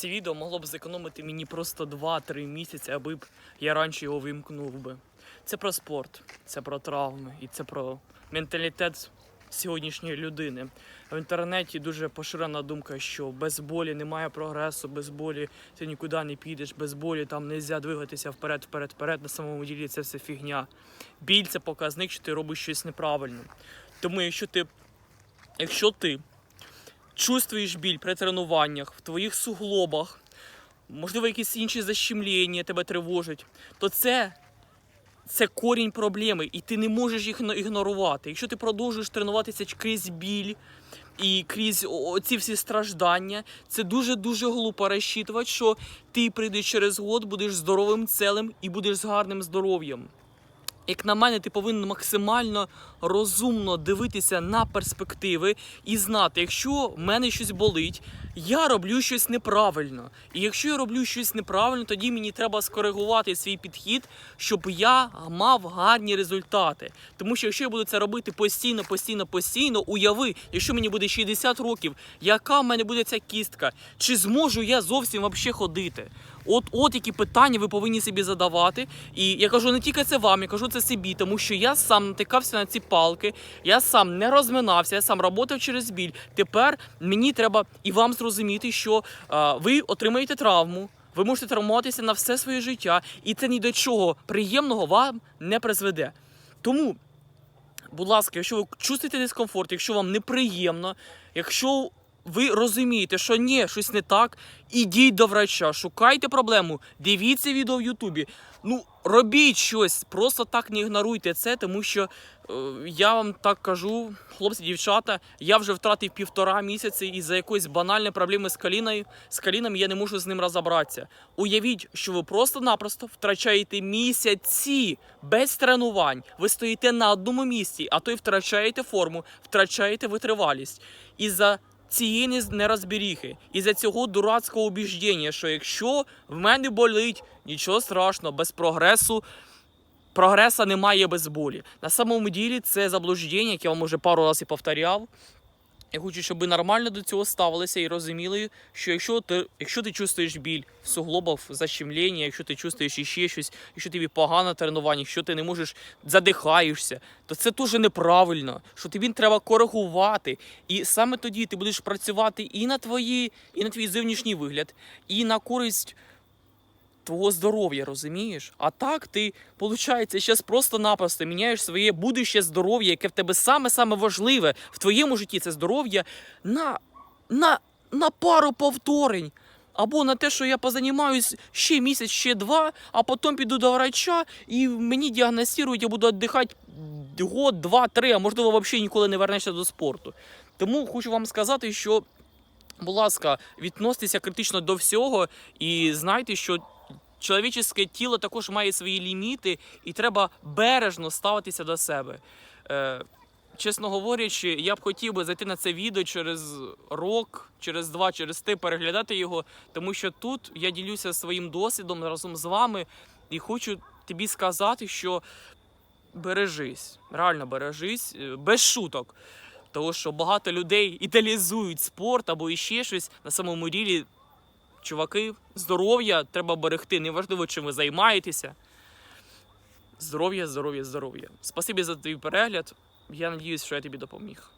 Це відео могло б зекономити мені просто 2-3 місяці, аби б я раніше його вимкнув би. Це про спорт, це про травми і це про менталітет сьогоднішньої людини. В інтернеті дуже поширена думка, що без болі немає прогресу, без болі ти нікуди не підеш, без болі там не можна двигатися вперед, вперед, вперед. На самому ділі це все фігня. Біль це показник, що ти робиш щось неправильно. Тому якщо ти, якщо ти чувствуєш біль при тренуваннях, в твоїх суглобах, можливо, якісь інші защемлення тебе тривожать, то це, це корінь проблеми, і ти не можеш їх ігнорувати. Якщо ти продовжуєш тренуватися крізь біль і крізь ці всі страждання, це дуже-дуже глупо розчитувати, що ти прийдеш через год, будеш здоровим целим і будеш з гарним здоров'ям. Як на мене, ти повинен максимально розумно дивитися на перспективи і знати, якщо в мене щось болить, я роблю щось неправильно. І якщо я роблю щось неправильно, тоді мені треба скоригувати свій підхід, щоб я мав гарні результати. Тому що якщо я буду це робити постійно, постійно, постійно, уяви, якщо мені буде 60 років, яка в мене буде ця кістка? Чи зможу я зовсім вообще ходити? От, от які питання ви повинні собі задавати. І я кажу не тільки це вам, я кажу це собі, тому що я сам натикався на ці палки, я сам не розминався, я сам працював через біль. Тепер мені треба і вам зрозуміти, що а, ви отримаєте травму. Ви можете травмуватися на все своє життя, і це ні до чого приємного вам не призведе. Тому, будь ласка, якщо ви чувствуєте дискомфорт, якщо вам неприємно, якщо ви розумієте, що ні, щось не так, ідіть до врача, шукайте проблему, дивіться відео в Ютубі. Ну, робіть щось, просто так не ігноруйте це, тому що е, я вам так кажу, хлопці, дівчата, я вже втратив півтора місяці із-за якоїсь банальної проблеми з коліною, з коліном я не можу з ним розібратися. Уявіть, що ви просто-напросто втрачаєте місяці без тренувань. Ви стоїте на одному місці, а то й втрачаєте форму, втрачаєте витривалість. І за цієї нерозбіріхи і за цього дурацького убіждення, що якщо в мене болить, нічого страшного, без прогресу. Прогреса немає без болі. На самому ділі це заблуждення, яке я вам уже пару разів повторяв. Я хочу, щоб ви нормально до цього ставилися і розуміли, що якщо ти, якщо ти чувствуєш біль в суглобах, защемлення, якщо ти чувствуєш іще щось, якщо тобі погано тренування, якщо ти не можеш задихаєшся, то це дуже неправильно. Що тобі треба коригувати. І саме тоді ти будеш працювати і на твої, і на твій зовнішній вигляд, і на користь твого здоров'я, розумієш? А так ти, виходить, зараз просто-напросто міняєш своє будуще здоров'я, яке в тебе саме-саме важливе в твоєму житті це здоров'я на, на, на пару повторень. Або на те, що я позанімаюсь ще місяць, ще два, а потім піду до врача і мені діагностують, я буду віддихати год, два, три, а можливо, взагалі ніколи не вернешся до спорту. Тому хочу вам сказати, що, будь ласка, відноситеся критично до всього і знайте, що чоловіче тіло також має свої ліміти, і треба бережно ставитися до себе. Е, чесно говорячи, я б хотів би зайти на це відео через рок, через два, через три, переглядати його, тому що тут я ділюся своїм досвідом разом з вами і хочу тобі сказати, що бережись, реально бережись, е, без шуток. Тому що багато людей ідеалізують спорт або іще щось на самому ділі. Чуваки, здоров'я треба берегти. Неважливо, чим ви займаєтеся. Здоров'я, здоров'я, здоров'я. Спасибі за твій перегляд. Я надіюсь, що я тобі допоміг.